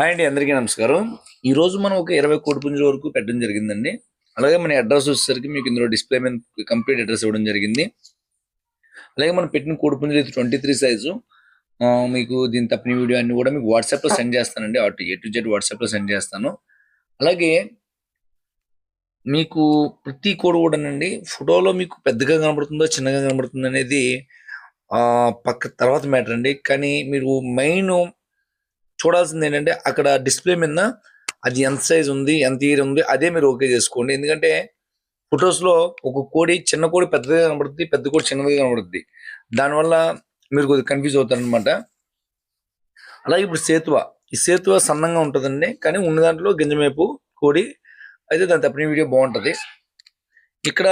Hi అండి అందరికీ నమస్కారం. ఈ రోజు మనం ఒక ఇరవై కోటి పుంజుల వరకు పెట్టడం జరిగిందండి. అలాగే మన అడ్రస్ వచ్చేసరికి మీకు ఇందులో డిస్ప్లే మీద కంప్లీట్ అడ్రస్ ఇవ్వడం జరిగింది. అలాగే మనం పెట్టిన కోడి పుంజులు ఇది ట్వంటీ త్రీ సైజు మీకు దీని తప్పిన వీడియో అన్ని కూడా మీకు వాట్సాప్లో సెండ్ చేస్తానండి. అటు ఏ టు జెడ్ వాట్సాప్లో సెండ్ చేస్తాను. అలాగే మీకు ప్రతి కోడి కూడానండి ఫోటోలో మీకు పెద్దగా కనబడుతుందో చిన్నగా కనబడుతుందో అనేది పక్క తర్వాత మ్యాటర్ అండి. కానీ మీరు మెయిన్ చూడాల్సింది ఏంటంటే అక్కడ డిస్ప్లే మీద అది ఎంత సైజ్ ఉంది ఎంత ఇయర్ ఉంది అదే మీరు ఓకే చేసుకోండి. ఎందుకంటే ఫొటోస్లో ఒక కోడి చిన్న కోడి పెద్దది కనబడుతుంది పెద్ద కోడి చిన్నదిగా కనబడుతుంది దానివల్ల మీరు కొద్దిగా కన్ఫ్యూజ్ అవుతారు అనమాట అలాగే ఇప్పుడు సేతువ. ఈ సేతువ సన్నంగా ఉంటుందండి కానీ ఉన్న దాంట్లో గింజమేపు కోడి అయితే దాని తప్పిన వీడియో బాగుంటుంది. ఇక్కడ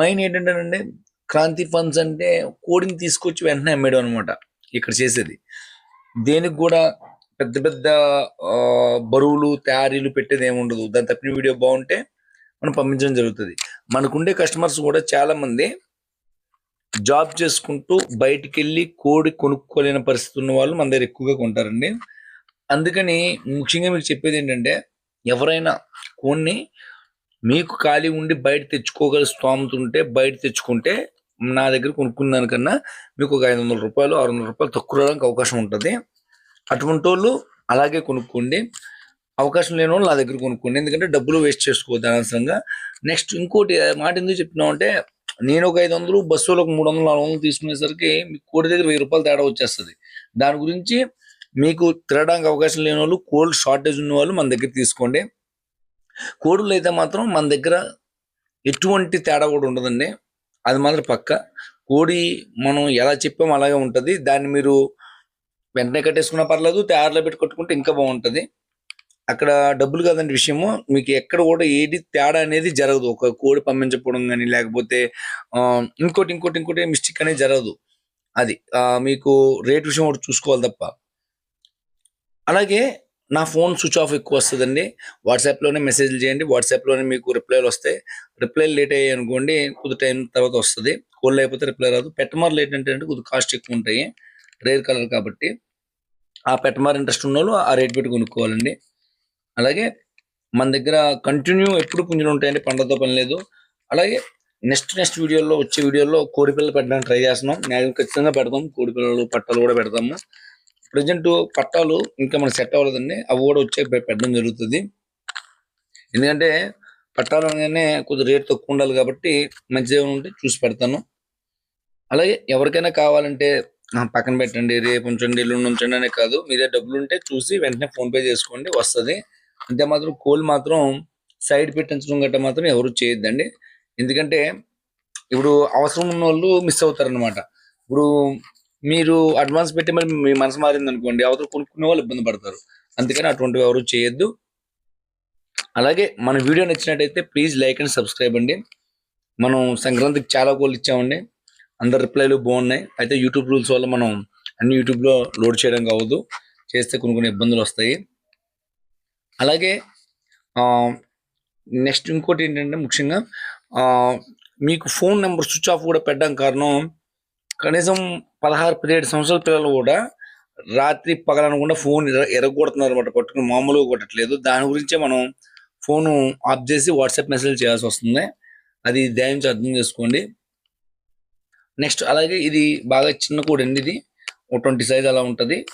మెయిన్ ఏంటంటేనండి క్రాంతి ఫండ్స్ అంటే కోడిని తీసుకొచ్చి వెంటనే అమ్మేయడం అనమాట ఇక్కడ చేసేది. దేనికి కూడా పెద్ద పెద్ద బరువులు తయారీలు పెట్టేది ఏమి ఉండదు దాని తప్పిన వీడియో బాగుంటే మనం పంపించడం జరుగుతుంది. మనకుండే కస్టమర్స్ కూడా చాలా మంది జాబ్ చేసుకుంటూ బయటికి వెళ్ళి కోడి కొనుక్కోలేని పరిస్థితి ఉన్న వాళ్ళు మన దగ్గర ఎక్కువగా కొంటారండి. అందుకని ముఖ్యంగా మీకు చెప్పేది ఏంటంటే ఎవరైనా కోడిని మీకు ఖాళీ ఉండి బయట తెచ్చుకోగల స్తోమత ఉంటే బయట తెచ్చుకుంటే నా దగ్గర కొనుక్కున్న దానికన్నా మీకు ఒక ఐదు వందల రూపాయలు ఆరు వందల రూపాయలు తక్కువ రావడానికి అవకాశం ఉంటుంది. అటువంటి వాళ్ళు అలాగే కొనుక్కోండి. అవకాశం లేని వాళ్ళు నా దగ్గర కొనుక్కోండి. ఎందుకంటే డబ్బులు వేస్ట్ చేసుకోవద్దు అనవసరంగా. నెక్స్ట్ ఇంకోటి మాట ఎందుకు చెప్తున్నావు అంటే నేను ఒక ఐదు వందలు బస్సులో ఒక మూడు వందలు నాలుగు వందలు తీసుకునేసరికి మీకు కోడి దగ్గర వెయ్యి రూపాయలు తేడా వచ్చేస్తుంది. దాని గురించి మీకు తిరగడానికి అవకాశం లేని వాళ్ళు కోల్డ్ షార్టేజ్ ఉన్న వాళ్ళు మన దగ్గర తీసుకోండి. కోడులు అయితే మాత్రం మన దగ్గర ఎటువంటి తేడా కూడా ఉండదండి. అది మాత్రం పక్క. కోడి మనం ఎలా చెప్పామో అలాగే ఉంటుంది. దాన్ని మీరు వెంటనే కట్టేసుకున్నా పర్లేదు తయారులో పెట్టి కొట్టుకుంటే ఇంకా బాగుంటుంది. అక్కడ డబ్బులు కాదండి విషయము. మీకు ఎక్కడ కూడా ఏది తేడా అనేది జరగదు. ఒక కోడి పంపించకపోవడం కానీ లేకపోతే ఇంకోటి ఇంకోటి ఇంకోటి మిస్టేక్ అనేది జరగదు. అది మీకు రేట్ విషయం ఒకటి చూసుకోవాలి తప్ప. అలాగే నా ఫోన్ స్విచ్ ఆఫ్ ఎక్కువ వస్తుందండి. వాట్సాప్లోనే మెసేజ్లు చేయండి. వాట్సాప్లోనే మీకు రిప్లైలు వస్తాయి. రిప్లై లేట్ అయ్యాయి అనుకోండి కొద్ది టైం తర్వాత వస్తుంది. కోల్డ్ అయిపోతే రిప్లై రాదు. పెట్టమార్ లేట్ అంటే కొద్ది కాస్ట్ ఎక్కువ ఉంటాయి. రేర్ కలర్ కాబట్టి. ఆ పెట్టమార్ ఇంట్రెస్ట్ ఉన్న వాళ్ళు ఆ రేట్ పెట్టి కొనుక్కోవాలండి. అలాగే మన దగ్గర కంటిన్యూ ఎప్పుడు పుంజులు ఉంటాయండి పండతో పని లేదు. అలాగే నెక్స్ట్ నెక్స్ట్ వీడియోలో వచ్చే వీడియోలో కోడి పిల్లలు పెట్టడానికి ట్రై చేస్తున్నాం. నేను ఖచ్చితంగా పెడతాం. కోడి పిల్లలు పట్టాలు కూడా పెడతాము. ప్రజెంట్ పట్టాలు ఇంకా మనకు సెట్ అవ్వలేదండి. అవి కూడా వచ్చే పెట్టడం జరుగుతుంది. ఎందుకంటే పట్టాలు అనగానే కొద్దిగా రేట్ తక్కువ ఉండాలి కాబట్టి మంచిగా ఉంటే చూసి పెడతాను. అలాగే ఎవరికైనా కావాలంటే పక్కన పెట్టండి రేపు ఉంచండి ఎల్లుండి ఉంచండి అనే కాదు. మీరే డబ్బులు ఉంటే చూసి వెంటనే ఫోన్పే చేసుకోండి వస్తుంది. అంతే మాత్రం కోల్ మాత్రం సైడ్ పెట్టించడం గట్రా మాత్రం ఎవరు చేయొద్దండి. ఎందుకంటే ఇప్పుడు అవసరం ఉన్న వాళ్ళు మిస్ అవుతారనమాట ఇప్పుడు మీరు అడ్వాన్స్ పెట్టి మరి మీ మనసు మారింది అనుకోండి అవతల కొనుక్కునే వాళ్ళు ఇబ్బంది పడతారు. అందుకని అటువంటివి ఎవరు చేయొద్దు. అలాగే మన వీడియో నచ్చినట్టయితే ప్లీజ్ లైక్ అండ్ సబ్స్క్రైబ్ అండి. మనం సంక్రాంతికి చాలా కోళ్ళు ఇచ్చామండి. అందరి రిప్లైలు బాగున్నాయి. అయితే యూట్యూబ్ రూల్స్ వల్ల మనం అన్ని యూట్యూబ్లో లోడ్ చేయడం కావద్దు. చేస్తే కొన్ని కొన్ని ఇబ్బందులు వస్తాయి. అలాగే నెక్స్ట్ ఇంకోటి ఏంటంటే ముఖ్యంగా మీకు ఫోన్ నెంబర్ స్విచ్ ఆఫ్ కూడా పెట్టడం కారణం కనీసం పదహారు పదిహేడు సంవత్సరాల పిల్లలు కూడా రాత్రి పగలనకుండా ఫోన్ ఎరగొడుతున్నారు అనమాట పట్టుకుని మామూలుగా కొట్టట్లేదు. దాని గురించే మనం ఫోన్ ఆఫ్ చేసి వాట్సాప్ మెసేజ్ చేయాల్సి వస్తుంది. అది దయించి అర్థం చేసుకోండి. నెక్స్ట్ అలాగే ఇది బాగా చిన్న కూడా అండి ఇది. ఒక ట్వంటీ సైజ్ అలా ఉంటుంది.